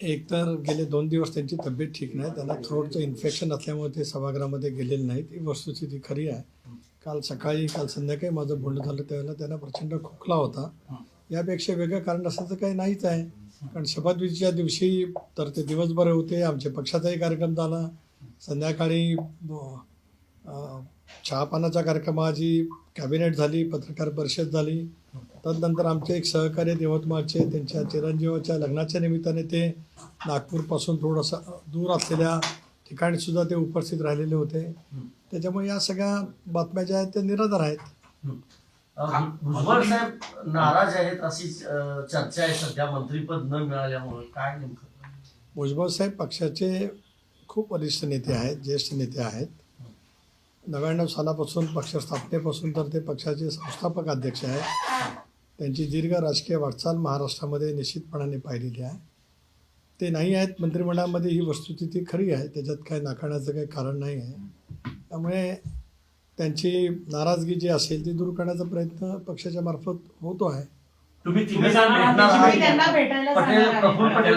एक तर गेले दोन दिवस त्यांची तब्येत ठीक नाही त्यांना थ्रोटचं इन्फेक्शन असल्यामुळे ते सभागृहामध्ये गेलेले नाहीत. ही वस्तुस्थिती खरी आहे. काल सकाळी काल संध्याकाळी माझं बोलणं झालं त्यावेळेला त्यांना प्रचंड खोकला होता. यापेक्षा वेगळं कारण असं काही नाहीच आहे. कारण शपथविधीच्या दिवशी तर ते दिवसभर होते आमच्या पक्षाचाही कार्यक्रम झाला. संध्याकाळी अं, चहापानाच्या कार्यक्रमाची कॅबिनेट झाली पत्रकार परिषद झाली. तदनंतर आमचे एक सहकारी आहेत यवतमाळचे त्यांच्या चिरंजीवाच्या लग्नाच्या निमित्ताने ते नागपूरपासून थोडंसं दूर असलेल्या ठिकाणी सुद्धा ते उपस्थित राहिलेले होते. त्याच्यामुळे या सगळ्या बातम्या ज्या आहेत त्या निराधार आहेत. अं, भुजबळ साहेब नाराज आहेत अशी चर्चा आहे सध्या. मंत्रीपद न मिळाल्यामुळे काय नेमकं? भुजबळ साहेब पक्षाचे खूप वरिष्ठ नेते आहेत ज्येष्ठ नेते आहेत. नव्याण्णव सालापासून पक्ष स्थापनेपासून तर ते पक्षाचे संस्थापक अध्यक्ष आहेत. त्यांची दीर्घ राजकीय वाटचाल महाराष्ट्रामध्ये निश्चितपणाने पाहिलेली आहे. ते नाही आहेत मंत्रिमंडळामध्ये ही वस्तुस्थिती खरी आहे. त्याच्यात काय नाकारण्याचं काही कारण नाही आहे. त्यामुळे त्यांची नाराजगी जी असेल ती दूर करण्याचा प्रयत्न पक्षाच्या मार्फत होतो आहे. तुम्ही पटेल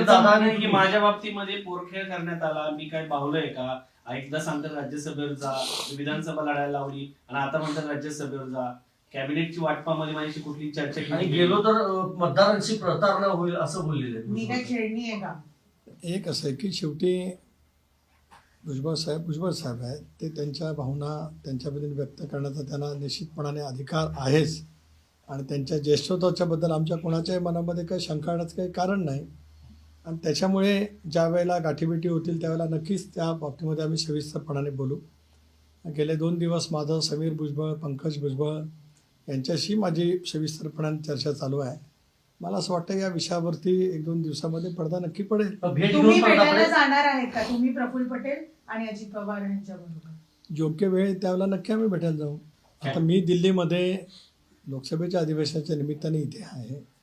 पटेल माझ्या बाबतीमध्ये पोरखेळ करण्यात आला मी काय का? एकदा सांगतात राज्यसभेवर जा विधानसभा लढायला लावली आणि आता म्हणतात राज्यसभेवर जा. कॅबिनेटची वाटपामध्ये माझ्याशी कुठली चर्चा केली आणि. गेलो तर अं, मतदारांची प्रतारणा होईल असं बोललेले मी काय. खेळणी आहे का? एक असं आहे की शेवटी भुजबळ साहेब भुजबळ साहेब आहेत. ते त्यांच्या भावना त्यांच्याबद्दल व्यक्त करण्याचा त्यांना निश्चितपणाने अधिकार आहेच. आणि त्यांच्या ज्येष्ठत्वाच्याबद्दल आमच्या कोणाच्याही मनामध्ये काही शंका येण्याचं काही कारण नाही. आणि त्याच्यामुळे ज्या वेळेला गाठीभेटी होतील त्यावेळेला नक्कीच त्या बाबतीमध्ये आम्ही सविस्तरपणाने बोलू. गेले दोन दिवस माझं समीर भुजबळ पंकज भुजबळ यांच्याशी माझी सविस्तरपणाने चर्चा चालू आहे. मला असं वाटतं या विषयावरती एक दोन दिवसामध्ये पडदा नक्की पडेल. तुम्ही भेटायला जाणार आहेत का? तुम्ही प्रफुल्ल पटेल आणि अजित पवार योग्य वेळ त्यावेळेला नक्की आम्ही भेटायला जाऊ. आता मी दिल्लीमध्ये लोकसभेच्या अधिवेशनाच्या निमित्ताने इथे आहे.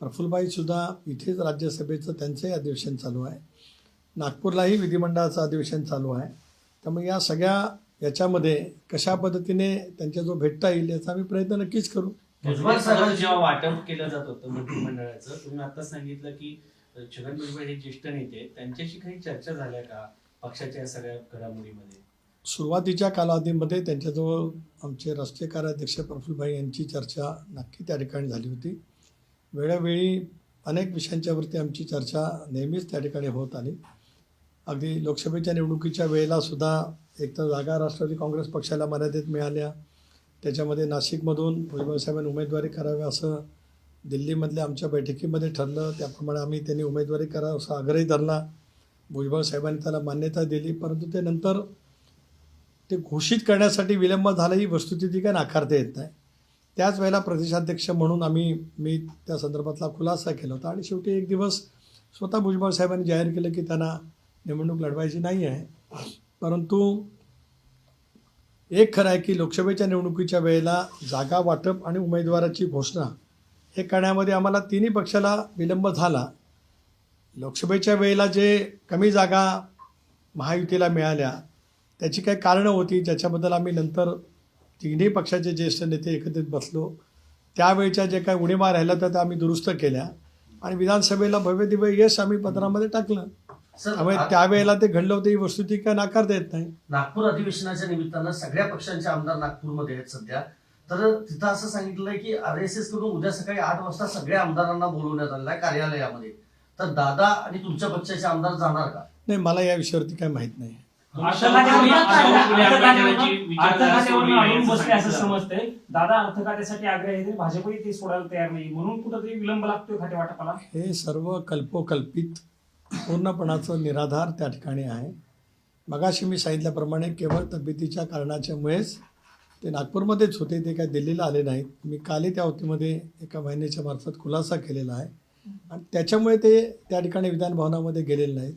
प्रफुल्लबाईसुद्धा इथेच राज्यसभेचं त्यांचंही अधिवेशन चालू आहे. नागपूरलाही विधिमंडळाचं अधिवेशन चालू आहे. त्यामुळे या सगळ्या याच्यामध्ये कशा पद्धतीने त्यांच्या जो भेटता येईल याचा आम्ही प्रयत्न नक्कीच करू. भुजबळ साहेबांची जेव्हा वाटप केलं जात होतं मंत्रिमंडळाचं तुम्ही आता सांगितलं की छगन भुजबळ हे ज्येष्ठ नेते. त्यांच्याशी काही चर्चा झाल्या का पक्षाच्या या सगळ्या घडामोडीमध्ये? सुरुवातीच्या कालावधीमध्ये त्यांच्याजवळ आमचे राष्ट्रीय कार्याध्यक्ष प्रफुल्लभाई यांची चर्चा नक्की त्या ठिकाणी झाली होती. वेळोवेळी अनेक विषयांच्यावरती आमची चर्चा नेहमीच त्या ठिकाणी होत आली. अगदी लोकसभेच्या निवडणुकीच्या वेळेला सुद्धा एक तर जागा राष्ट्रवादी काँग्रेस पक्षाला मर्यादित मिळाल्या. त्याच्यामध्ये नाशिकमधून भुजबळसाहेबांनी उमेदवारी करावी असं दिल्लीमधल्या आमच्या बैठकीमध्ये ठरलं. त्याप्रमाणे आम्ही त्यांनी उमेदवारी करावं असा आग्रही धरला भुजबळ साहेबांनी त्याला मान्यता दिली. परंतु ते नंतर ते घोषित करण्यासाठी विलंब झाला. ही वस्तुस्थिती काय नाकारता येत नाही. त्याच वेळेला प्रदेशाध्यक्ष म्हणून आम्ही मी त्या संदर्भातला खुलासा केला होता. आणि शेवटी एक दिवस स्वतः भुजबळ साहेबांनी जाहीर केलं की त्यांना निवडणूक लढवायची नाही आहे. परंतु एक खरं आहे की लोकसभेच्या निवडणुकीच्या वेळेला जागा वाटप आणि उमेदवाराची घोषणा हे करण्यामध्ये आम्हाला तिन्ही पक्षाला विलंब झाला. लोकसभेच्या वेळेला जे कमी जागा महायुतीला मिळाल्या त्याची काही कारणं होती ज्याच्याबद्दल आम्ही नंतर तिन्ही पक्षाचे ज्येष्ठ नेते एकत्रित बसलो. त्यावेळच्या जे काही उणीवा राहिल्या होत्या त्या आम्ही दुरुस्त केल्या. आणि विधानसभेला भव्य दिव्य यश आम्ही पत्रामध्ये टाकलं. त्यामुळे त्यावेळेला ते घडलं होतं ही वस्तुस्थिती काय नाकारता येत नाही. नागपूर अधिवेशनाच्या निमित्तानं सगळ्या पक्षांचे आमदार नागपूरमध्ये आहेत सध्या. तर तिथं असं सांगितलंय की आर एस एसकडून उद्या सकाळी आठ वाजता सगळ्या आमदारांना बोलवण्यात आलेलं आहे कार्यालयामध्ये. तर दादा आणि तुमच्या पक्षाचे आमदार जाणार का? नाही मला या विषयावरती काही माहीत नाही. बसले असं. समजतंय. दादा अर्थखात्यासाठी आग्रह आहे. तरी भाजपही ते सोडायला तयार नाही. म्हणून कुठंतरी विलंब लागतोय खाते वाटपाला. हे सर्व कल्पोकल्पित पूर्णपणाचं निराधार त्या ठिकाणी आहे. मगाशी मी सांगितल्याप्रमाणे केवळ तब्येतीच्या कारणाच्यामुळेच ते नागपूरमध्येच होते. ते काय दिल्लीला आले नाहीत. मी कालही त्या वतीमध्ये एका महिन्याच्या मार्फत खुलासा केलेला आहे. आणि त्याच्यामुळे ते त्या ठिकाणी विधान भवनामध्ये गेलेले नाहीत.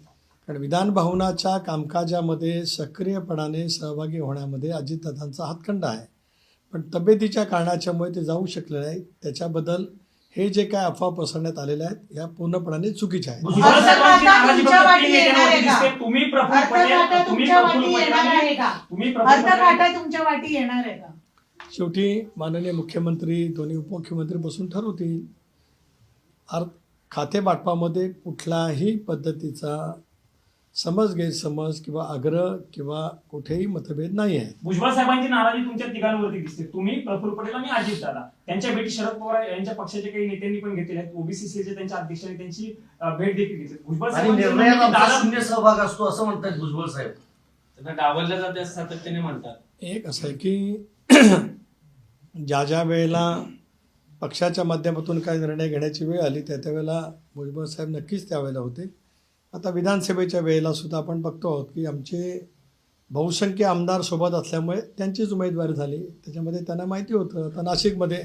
कारण विधान भवनाच्या कामकाजामध्ये सक्रियपणाने सहभागी होण्यामध्ये अजितदादांचा हातखंडा आहे. पण तब्येतीच्या कारणाच्यामुळे ते जाऊ शकले नाहीत. त्याच्याबद्दल हे जे काय अफवा पसरण्यात आलेल्या आहेत ह्या पूर्णपणाने चुकीच्या आहेत. आहे नेत्यांवरती का? दिसते. तुम्ही प्रफुल्ल अर्थखाता पटेल तुम्ही तुमच्या प्रफुल्ल वाटी येणार पटेल आहे का? तुम्ही प्रफुल्ल पटेल. अर्थखाता तुमच्या वाटी येणार आहे का? शेवटी माननीय मुख्यमंत्री दोन्ही उपमुख्यमंत्री बसून ठरवतील. अर्थ खाते वाटपामध्ये कुठलाही पद्धतीचा समज गैरसमज किंवा आग्रह किंवा कुठेही मतभेद नाही आहे भुजबळ साहेबांची नाराजी तुमच्या तिघांवरती दिसते. तुम्ही प्रफुल्ल पटेल आणि अजित दादा. त्यांच्या भेटी शरद पवार यांच्या पक्षाच्या काही नेत्यांनी पण घेतलेल्या आहेत. ओबीसीसीचे त्यांच्या अध्यक्षांनी त्यांची भेट देखील घेतली. भुजबळ आणि निर्णयात आमचा शून्य सहभाग असतो असं म्हणतात भुजबळ साहेब. त्यांना डावललं जाते असं सातत्याने म्हणतात. एक असं आहे की ज्या ज्या वेळेला पक्षाच्या माध्यमातून काही निर्णय घेण्याची वेळ आली त्या त्यावेळेला भुजबळ साहेब नक्कीच त्यावेळेला होते. आता विधानसभेच्या वेळेला सुद्धा आपण बघतो आहोत की आमचे बहुसंख्य आमदार सोबत असल्यामुळे त्यांचीच उमेदवारी झाली. त्याच्यामध्ये त्यांना माहिती होतं. आता नाशिकमध्ये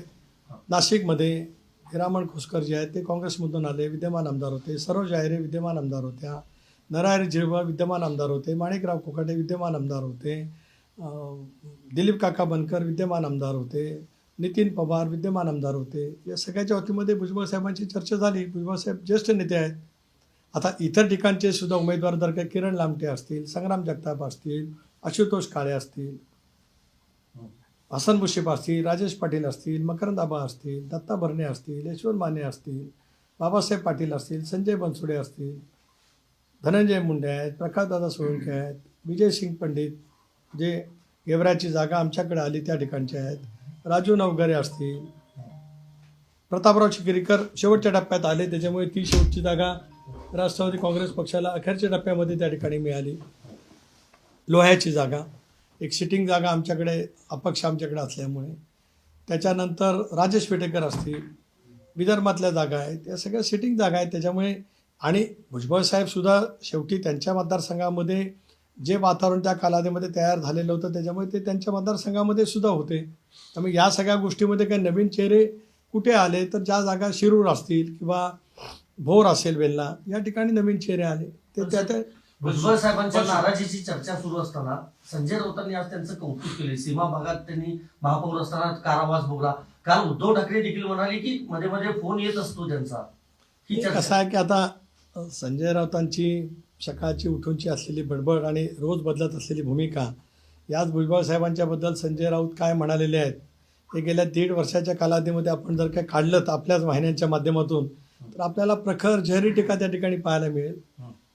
नाशिकमध्ये हिरामण खुसकर जे आहेत ते काँग्रेसमधून आले विद्यमान आमदार होते. सरोज आयरे विद्यमान आमदार होत्या. नरहरी झिरवा विद्यमान आमदार होते. माणिकराव कोकाटे विद्यमान आमदार होते. दिलीप काका बनकर विद्यमान आमदार होते. नितीन पवार विद्यमान आमदार होते. या सगळ्याच्या वतीमध्ये भुजबळ साहेबांची चर्चा झाली. भुजबळ साहेब ज्येष्ठ नेते आहेत. आता इतर ठिकाणचे सुद्धा उमेदवार जर काही किरण लामटे असतील संग्राम जगताप असतील आशुतोष काळे असतील हसन मुश्रीफ असतील राजेश पाटील असतील मकरंद आबा असतील दत्ता भरणे असतील यशवंत माने असतील बाबासाहेब पाटील असतील संजय बनसुडे असतील धनंजय मुंडे आहेत प्रकाशदादा सोळंके आहेत विजय सिंग पंडित जे गेवराची जागा आमच्याकडे आली त्या ठिकाणचे आहेत राजू नवगरे असतील प्रतापराव चिखलीकर शेवटच्या टप्प्यात आले त्याच्यामुळे ती शेवटची जागा राष्ट्रवादी काँग्रेस पक्षाला अखेरच्या टप्प्यामध्ये त्या ठिकाणी मिळाली. लोह्याची जागा. एक सिटिंग जागा आमच्याकडे अपक्ष आमच्याकडे असल्यामुळे. त्याच्यानंतर राजेश पेटेकर असतील विदर्भातल्या जागा आहेत या सगळ्या सिटिंग जागा आहेत. त्याच्यामुळे आणि भुजबळ साहेबसुद्धा शेवटी त्यांच्या मतदारसंघामध्ये जे वातावरण त्या कालावधीमध्ये तयार झालेलं होतं त्याच्यामुळे ते त्यांच्या मतदारसंघामध्ये सुद्धा होते. त्यामुळे या सगळ्या गोष्टीमध्ये काही नवीन चेहरे कुठे आले तर ज्या जागा शिरूर असतील किंवा भोर असेल वेल्ला या ठिकाणी नवीन चेहरे आले. ते त्या त्या भुजबळ साहेबांच्या नाराजीची चर्चा सुरू असताना संजय राऊतांनी आज त्यांचं कौतुक केले. सीमा भागात त्यांनी महापौर असताना कारावास भोगला. काल उद्धव ठाकरे देखील म्हणाले की मध्ये मध्ये फोन येत असतो त्यांचा. ही असं आहे की आता संजय राऊतांची सकाळची उठूनची असलेली बडबड आणि रोज बदलत असलेली भूमिका याच भुजबळ साहेबांच्याबद्दल संजय राऊत काय म्हणालेले आहेत हे गेल्या दीड वर्षाच्या कालावधीमध्ये आपण जर काय काढलं तर आपल्याच वाहिन्यांच्या माध्यमातून तर आपल्याला प्रखर जहरी टीका त्या ठिकाणी पाहायला मिळेल.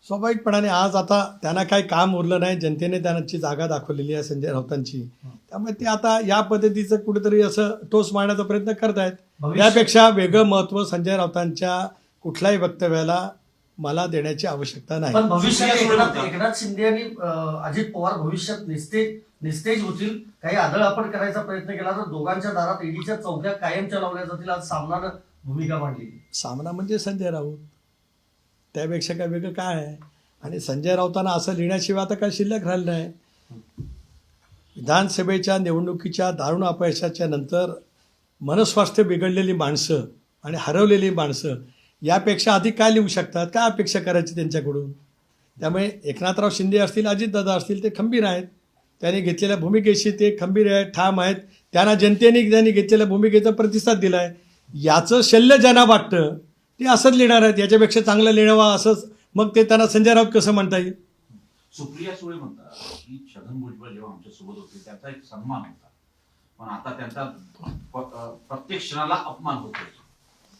स्वाभाविकपणाने आज आता त्यांना काही काम उरलं नाही. जनतेने त्यांची जागा दाखवलेली आहे संजय राऊतांची. त्यामुळे ते आता या पद्धतीचं कुठेतरी असं टोस मारण्याचा प्रयत्न करतायत. त्यापेक्षा वेगळं महत्त्व संजय राऊतांच्या कुठल्याही वक्तव्याला मला देण्याची आवश्यकता नाही. एकनाथ शिंदे आणि अजित पवार भविष्यात निस्तेज निस्तेज होतील. काही आदळआपट करायचा प्रयत्न केला तर दोघांच्या दारात ईडीच्या चौक्या कायमच्या लावल्या जातील. आज सामनानं भूमिका मांडली. सामना म्हणजे संजय राऊत. त्यापेक्षा काय वेगळं काय आहे? आणि संजय राऊतांना असं लिहिण्याशिवाय आता काय शिल्लक राहिलं नाही. विधानसभेच्या निवडणुकीच्या दारुण अपयशाच्या नंतर मनस्वास्थ्य बिघडलेली माणसं आणि हरवलेली माणसं यापेक्षा अधिक काय लिहू शकतात? काय अपेक्षा करायची त्यांच्याकडून? त्यामुळे एकनाथराव शिंदे असतील अजितदादा असतील ते खंबीर आहेत. त्यांनी घेतलेल्या भूमिकेशी ते खंबीर आहेत ठाम आहेत. त्यांना जनतेने त्यांनी घेतलेल्या भूमिकेचा प्रतिसाद दिला आहे याचं शल्य ज्यांना वाटतं ते असंच लिहिणार आहेत. याच्यापेक्षा चांगलं लिहावं असंच. मग ते त्यांना संजय राऊत कसं म्हणता येईल? सुप्रिया सुळे म्हणतात की छगन भुजबळ जेव्हा आमच्यासोबत होते त्याचा एक सन्मान होता. पण आता त्यांचा प्रत्येक क्षणाला अपमान होतो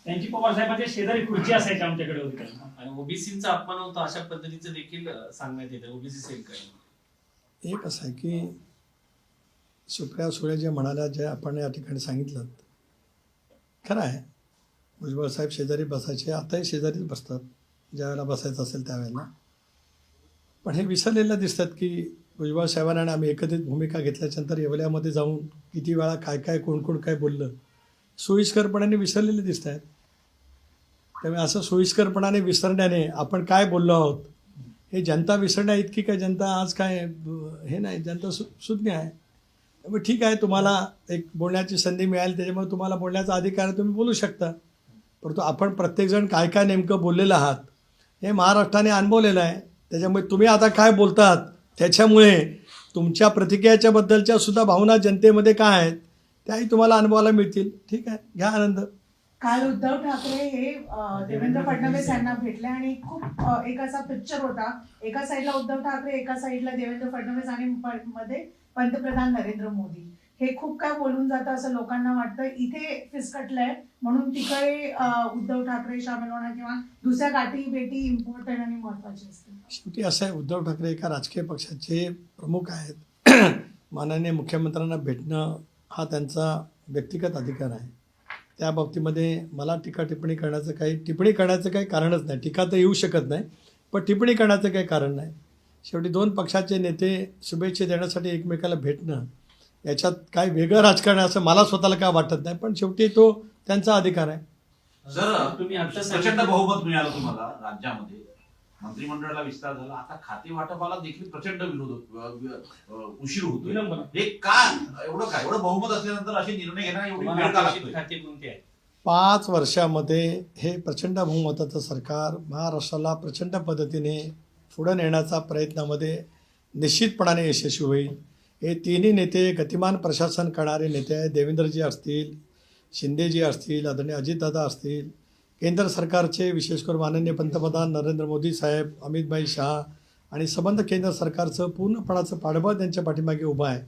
त्यांची पवार साहेबांच्या शेजारी खुर्ची असायची आमच्याकडे होती. आणि ओबीसीचा अपमान होतो अशा पद्धतीचं देखील सांगण्यात येतं. ओबीसी सेलकडे एक असं आहे की सुप्रिया सुळे जे म्हणाल्या जे आपण या ठिकाणी सांगितलं खरं आहे. म्हणजे भुजबळ साहेब शेजारी बसायचे. आताही शेजारीच बसतात. ज्यावेळेला बसायचं असेल त्यावेळेला पण हे विसरलेलं दिसतात की म्हणजे भुजबळ साहेबांना आणि आम्ही एकत्रित भूमिका घेतल्याच्यानंतर येवल्यामध्ये जाऊन किती वेळा काय काय कोण कोण काय बोललं. सोयीस्करपणाने विसरलेले दिसत आहेत. त्यामुळे असं सोयीस्करपणाने विसरण्याने आपण काय बोललो आहोत? हे जनता विसरण्या इतकी काय जनता आज काय हे नाही. जनता सु सुज्ञ आहे. ठीक आहे तुम्हाला एक बोलण्याची संधी मिळाली त्याच्यामुळे तुम्हाला बोलण्याचा अधिकार आहे, तुम्ही बोलू शकता. परंतु आपण प्रत्येकजण काय काय नेमकं बोललेलं आहात हे महाराष्ट्राने अनुभवलेलं आहे. त्याच्यामुळे तुम्ही आता काय बोलतात त्याच्यामुळे तुमच्या प्रतिक्रियाच्या बद्दलच्या सुद्धा भावना जनतेमध्ये काय आहेत त्याही तुम्हाला अनुभवायला मिळतील. ठीक आहे घ्या आनंद. काल उद्धव ठाकरे हे देवेंद्र फडणवीस यांना भेटले आणि खूप एक असा पिक्चर होता. एका साईडला उद्धव ठाकरे एका साईडला देवेंद्र फडणवीस आणि मध्ये पंतप्रधान नरेंद्र मोदी. हे खूप काय बोलून जातं असं लोकांना वाटतं. इथे फिसकटलंय म्हणून तिकडे उद्धव ठाकरे शामिल होणार किंवा दुसऱ्या गाठी भेटी इम्पॉर्टंट आणि महत्वाची असते शेवटी असं आहे उद्धव ठाकरे एका राजकीय पक्षाचे प्रमुख आहेत. माननीय मुख्यमंत्र्यांना भेटणं हा त्यांचा व्यक्तिगत अधिकार आहे. त्या बाबतीमध्ये मला टीका टिप्पणी करण्याचं काही टिप्पणी करण्याचं काही कारणच नाही. टीका तर येऊ शकत नाही पण टिप्पणी करण्याचं काही कारण नाही. शेवटी दोन पक्षाचे नेते शुभेच्छा देण्यासाठी एकमेकाला भेटणं याच्यात काय वेगळं राजकारण आहे असं मला स्वतःला काय वाटत नाही पण शेवटी तो त्यांचा अधिकार आहे. सर तुम्ही प्रचंड बहुमत मिळालं तुम्हाला राज्यामध्ये. मंत्रिमंडळाला विस्तार झाला. आता खाते वाटपाला देखील प्रचंड विरोध उशीर होतो हे का? एवढं काय? एवढं बहुमत असल्यानंतर असे निर्णय आहे पाच वर्षामध्ये हे प्रचंड बहुमताचं सरकार महाराष्ट्राला प्रचंड पद्धतीने पुढं नेण्याचा प्रयत्नामध्ये निश्चितपणाने यशस्वी होईल. हे तिन्ही नेते गतिमान प्रशासन करणारे नेते आहेत. देवेंद्रजी असतील शिंदेजी असतील आदरणीय अजितदादा असतील केंद्र सरकारचे विशेष करून माननीय पंतप्रधान नरेंद्र मोदी साहेब अमितभाई शहा आणि संबंध केंद्र सरकारचं पूर्णपणाचं पाठबळ त्यांच्या पाठीमागे उभं आहे.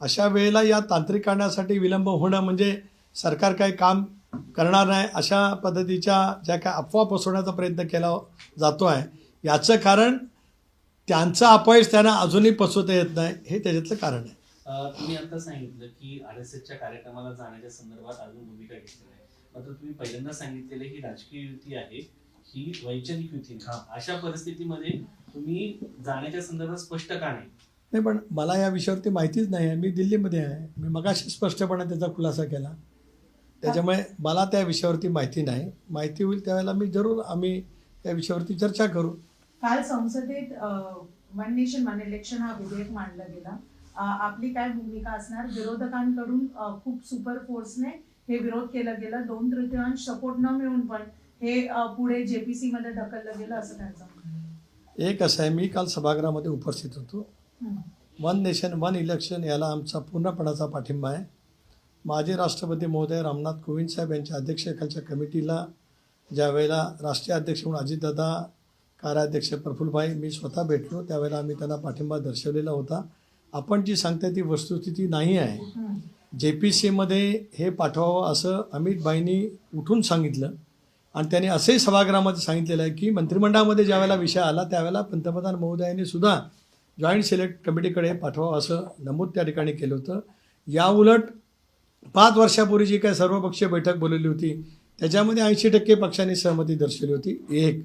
अशा वेळेला या तांत्रिक विलंब होणं म्हणजे सरकार काही काम करणार नाही अशा पद्धतीच्या ज्या काय अफवा पसरवण्याचा प्रयत्न केला जातो आहे. याचं कारण त्यांचं अपयश त्यांना अजूनही पसरवता येत नाही हे त्याच्यातलं कारण आहे. तुम्ही आता सांगितलं की आर एस एसच्या कार्यक्रमाला जाण्याच्या संदर्भात अजून भूमिका घेतली नाही मात्र तुम्ही पहिल्यांदा सांगितलेलं ही राजकीय युती आहे ही वैचारिक युती नाही. अशा परिस्थितीमध्ये तुम्ही जाण्याच्या संदर्भात स्पष्ट का नाही? नाही पण मला या विषयावरती माहितीच नाही आहे. मी दिल्लीमध्ये आहे. मी मगाशी स्पष्टपणे त्याचा खुलासा केला. त्याच्यामुळे मला त्या विषयावरती माहिती नाही. माहिती होईल त्यावेळेला मी जरूर आम्ही त्या विषयावरती चर्चा करू. काल संसदेत वन नेशन वन इलेक्शन हा विधेयक मांडला गेला. आपली काय भूमिका असणार? विरोधकांकडून खूप सुपर फोर्सने हे विरोध केलं गेलं. दोन तृतीयांश सपोर्ट न मिळून पण हे पुढे जेपीसी मध्ये ढकललं गेलं असं त्यांचं. एक असं आहे मी काल सभागृहामध्ये उपस्थित होतो. वन नेशन वन इलेक्शन याला आमचा पूर्णपणाचा पाठिंबा आहे. माजी राष्ट्रपती महोदय रामनाथ कोविंद साहेब यांच्या अध्यक्षतेखालच्या कमिटीला ज्या वेळेला राष्ट्रीय अध्यक्ष म्हणून अजितदादा कार्याध्यक्ष प्रफुल्लभाई मी स्वतः भेटलो. त्यावेळेला आम्ही त्यांना पाठिंबा दर्शवलेला होता. आपण जी सांगताय ती वस्तुस्थिती नाही आहे. जे पी सीमध्ये हे पाठवावं असं अमितभाईंनी उठून सांगितलं. आणि त्यांनी असंही सभागृहामध्ये सांगितलेलं आहे की मंत्रिमंडळामध्ये ज्यावेळेला विषय आला त्यावेळेला पंतप्रधान महोदयांनी सुद्धा जॉईंट सिलेक्ट कमिटीकडे पाठवावं असं नमूद त्या ठिकाणी केलं होतं. याउलट पाच वर्षापूर्वी जी काय सर्वपक्षीय बैठक बोलवली होती त्याच्यामध्ये ऐंशी टक्के पक्षांनी सहमती दर्शवली होती. एक.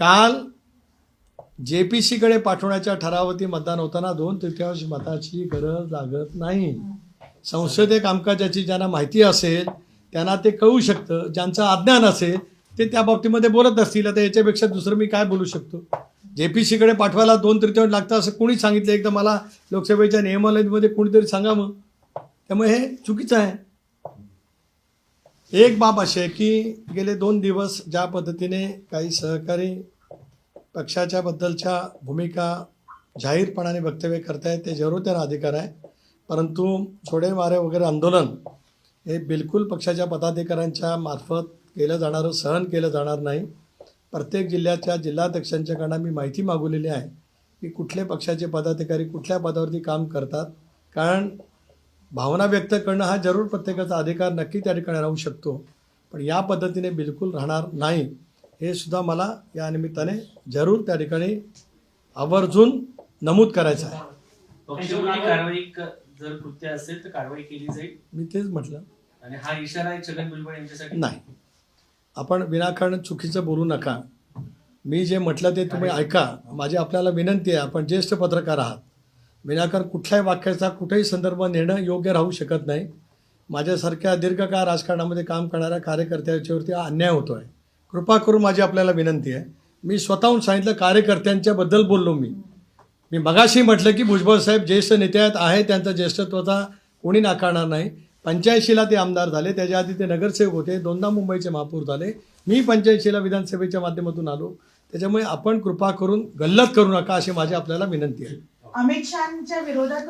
काल जे पी सीकडे पाठवण्याच्या ठरावावरती मतदान होताना दोन तृतीयांश मताची गरज लागत नाही. संसदीय कामकाजाची ज्यांना माहिती असेल त्यांना ते कळू शकतं. ज्यांचं अज्ञान असेल ते त्या बाबतीमध्ये बोलत असतील. आता याच्यापेक्षा दुसरं मी काय बोलू शकतो? जे पी सीकडे पाठवायला दोन तृतीयांश लागतं असं कोणी सांगितलं? एकदा मला लोकसभेच्या नियमालयमध्ये कोणीतरी सांगा मग. त्यामुळे हे चुकीचं आहे. एक बाब अशी आहे की गेले दोन दिवस ज्या पद्धतीने काही सहकारी पक्षाच्या बद्दलच्या भूमिका जाहीरपणाने वक्तव्य करतायत ते जरूर त्यांना अधिकार आहे. परंतु छोडे मारे वगैरे आंदोलन हे बिलकुल पक्षाच्या पदाधिकाऱ्यांच्या मार्फत केलं जाणारं सहन केलं जाणार नाही. प्रत्येक जिल्ह्याच्या जिल्हाध्यक्षांच्याकडनं मी माहिती मागवलेली आहे की कुठले पक्षाचे पदाधिकारी कुठल्या पदावरती काम करतात. कारण भावना व्यक्त करणं हा जरूर प्रत्येकाचा अधिकार नक्की त्या ठिकाणी राहू शकतो. पण या पद्धतीने बिलकुल राहणार नाही. हे सुद्धा मला या निमित्ताने जरूर त्या ठिकाणी आवर्जून नमूद करायचं आहे. पक्षविरोधी कारवाई क- जर कृत्य असेल तर कारवाई केली जाईल? मी तेच म्हटलं. आणि हा इशारा आहे छगन भुजबळ यांच्यासाठी? नाही. आपण विनाकारण चुकीचं बोलू नका. मी जे म्हटलं ते तुम्ही ऐका. माझी आपल्याला विनंती आहे. आपण ज्येष्ठ पत्रकार आहात. विनाकारण कुठल्याही वाक्याचा कुठेही संदर्भ नेणं योग्य राहू शकत नाही. माझ्यासारख्या दीर्घकाळ राजकारणामध्ये काम करणाऱ्या कार्यकर्त्याच्यावरती अन्याय होतो आहे कृपा करून माझी आपल्याला विनंती आहे. मी स्वतःहून सांगितलं कार्यकर्त्यांच्याबद्दल बोललो मी. मी मगाशी म्हटलं की भुजबळ साहेब ज्येष्ठ नेते आहेत आहे त्यांचा ज्येष्ठत्वाचा कोणी नाकारणार नाही. पंच्याऐंशीला ते आमदार झाले. त्याच्या आधी ते नगरसेवक होते. दोनदा मुंबईचे महापौर झाले. मी पंच्याऐंशीला विधानसभेच्या माध्यमातून आलो. त्याच्यामुळे आपण कृपा करून गल्लत करू नका अशी माझी आपल्याला विनंती आहे. अमित शहाच्या विरोधात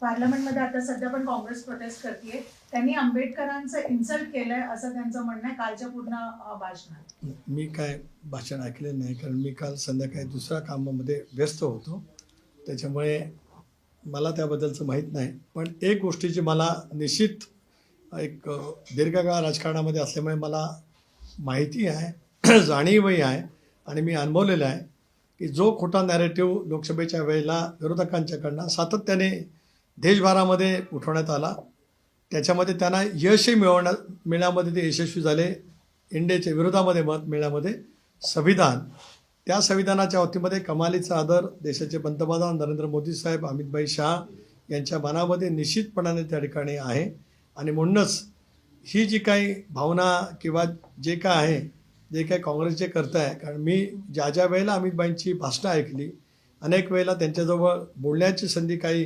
पार्लमेंटमध्ये आता सध्या पण काँग्रेस प्रोटेस्ट करते त्यांनी आंबेडकरांचं इन्सल्ट केलंय असं त्यांचं म्हणणं आहे. कालच्या पूर्ण भाषणात. मी काय भाषण ऐकलेलं नाही कारण मी काल संध्याकाळी दुसऱ्या कामामध्ये व्यस्त होतो. त्याच्यामुळे मला त्याबद्दलचं माहीत नाही. पण एक गोष्टीची मला निश्चित एक दीर्घकाळ राजकारणामध्ये असल्यामुळे मला माहिती आहे जाणीवही आहे आणि मी अनुभवलेलं आहे की जो खोटा नॅरेटिव्ह लोकसभेच्या वेळेला विरोधकांच्याकडनं सातत्याने देशभरामध्ये उठवण्यात आला त्याच्यामध्ये त्यांना यशही मिळवण्या मिळण्यामध्ये ते यशस्वी झाले. इंडियाच्या विरोधामध्ये मत मिळण्यामध्ये संविधान. त्या संविधानाच्या वतीमध्ये कमालीचा आदर देशाचे पंतप्रधान नरेंद्र मोदी साहेब अमितभाई शहा यांच्या मनामध्ये निश्चितपणाने त्या ठिकाणी आहे. आणि म्हणूनच ही जी काही भावना किंवा जे काय आहे जे काही काँग्रेसचे करत आहे कारण मी ज्या ज्या वेळेला अमितभाईंची भाषणं ऐकली अनेक वेळेला त्यांच्याजवळ बोलण्याची संधी काही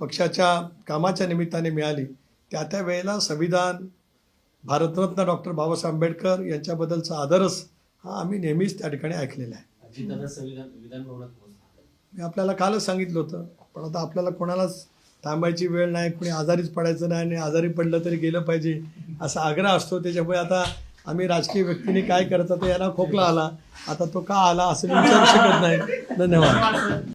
पक्षाच्या कामाच्या निमित्ताने मिळाली. त्या त्या वेळेला संविधान भारतरत्न डॉक्टर बाबासाहेब आंबेडकर यांच्याबद्दलचा आदरच हा आम्ही नेहमीच त्या ठिकाणी ऐकलेला आहे. मी आपल्याला कालच सांगितलं होतं पण आता आपल्याला कोणालाच थांबायची वेळ नाही कोणी आजारीच पडायचं नाही आणि आजारी पडलं तरी गेलं पाहिजे असा आग्रह असतो. त्याच्यामुळे आता आम्ही राजकीय व्यक्तीने काय करतात याला खोकला आला. आता तो का आला असं विचारू शकत नाही. धन्यवाद.